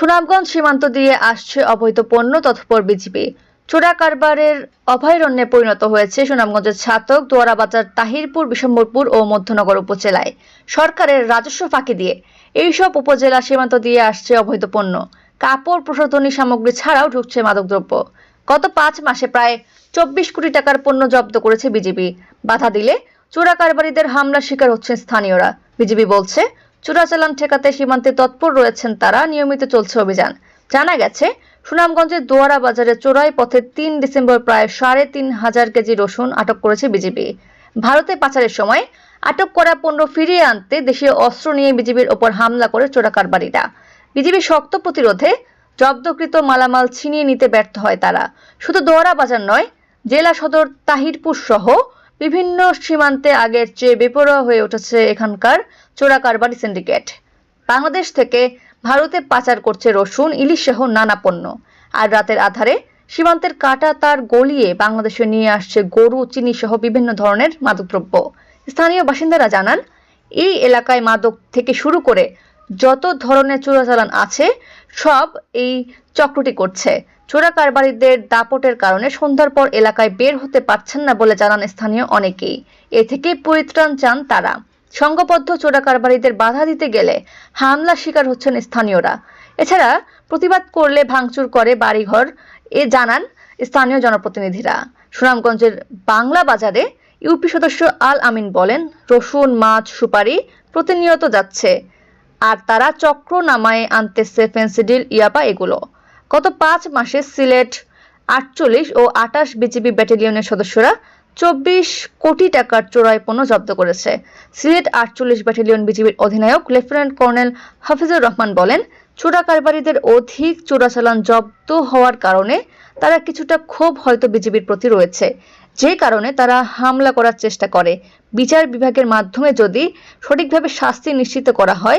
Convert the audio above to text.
সুনামগঞ্জ সীমান্ত দিয়ে আসছে অবৈধ পণ্য, তৎপর বিজিবি। চোরা কারবারের অভয়ারণ্যে পরিণত হয়েছে সুনামগঞ্জের ছাতক, দোয়ারাবাজার, তাহিরপুর বিশম্বরপুর ও মধ্যনগর উপজেলায়। সরকারের রাজস্ব ফাঁকি দিয়ে এইসব উপজেলা সীমান্ত দিয়ে আসছে অবৈধ পণ্য। কাপড় প্রসাধনী সামগ্রী ছাড়াও ঢুকছে মাদকদ্রব্য। গত পাঁচ মাসে প্রায় চব্বিশ কোটি টাকার পণ্য জব্দ করেছে বিজিবি। বাধা দিলে চোরা কারবারিদের হামলার শিকার হচ্ছেন স্থানীয়রা। বিজিবি বলছে চোরাচালান ঠেকাতে সীমান্তে তৎপর রয়েছেন তারা, নিয়মিত চলছে অভিযান। জানা গেছে সুনামগঞ্জের দোয়ারা বাজারে চোরাই পথে তিন ডিসেম্বর প্রায় সাড়ে তিন হাজার কেজি রসুন আটক করেছে বিজিবি ভারতে পাচারের সময় আটক করা পণ্য ফিরিয়ে আনতে দেশীয় অস্ত্র নিয়ে বিজিবির ওপর হামলা করে চোরা কারবারিরা। বিজিবি শক্ত প্রতিরোধে জব্দকৃত মালামাল ছিনিয়ে নিতে ব্যর্থ হয় তারা। শুধু দোয়ারা বাজার নয়, জেলা সদর তাহিরপুর সহ বিভিন্ন সীমান্তে আগের চেয়ে বেপরোয়া হয়ে উঠেছে এখানকার চোরা কারবারি সিন্ডিকেট। বাংলাদেশ থেকে ভারতে পাচার করছে রসুন, ইলিশ সহ নানা পণ্য। আর রাতের আধারে সীমান্তের কাটা তার গলিয়ে বাংলাদেশে নিয়ে আসছে গরু, চিনি সহ বিভিন্ন ধরনের মাদকদ্রব্য। স্থানীয় বাসিন্দারা জানান, এই এলাকায় মাদক থেকে শুরু করে যত ধরনের চোরাচালান আছে, সব এই চক্রটি করছে। চোরা কারবারিদের দাপটের কারণে সন্ধ্যার পর এলাকায় বের হতে পারছেন না বলে জানান স্থানীয় অনেকেই। এ থেকে পরিত্রাণ চান তারা। সংঘবদ্ধ চোরা কারবারিদের বাধা দিতে গেলে হামলা শিকার হচ্ছেন স্থানীয়রা। এছাড়া প্রতিবাদ করলে ভাঙচুর করে বাড়িঘর, এ জানান স্থানীয় জনপ্রতিনিধিরা। সুনামগঞ্জের বাংলা বাজারে ইউপি সদস্য আল আমিন বলেন, রসুন, মাছ, সুপারি প্রতিনিয়ত যাচ্ছে। আর তারা চক্র নামায় আনতেছে ফেন্সিডিল ইয়াবা এগুলো। গত পাঁচ মাসে সিলেট আটচল্লিশ ও আটাশ বিজিবি ব্যাটালিয়নের সদস্যরা চব্বিশ কোটি টাকার চোরাই পণ্য জব্দ করেছে। সিলেট আটচল্লিশ ব্যাটালিয়ন বিজিবির অধিনায়ক লেফটেন্যান্ট কর্নেল হাফিজুর রহমান বলেন, চোরা কারবারিদের অধিক চোরাচালান জব্দ হওয়ার কারণে তারা কিছুটা ক্ষোভ হয়তো বিজিবির প্রতি রয়েছে। যে কারণে তারা হামলা করার চেষ্টা করে। বিচার বিভাগের মাধ্যমে যদি সঠিকভাবে শাস্তি নিশ্চিত করা হয়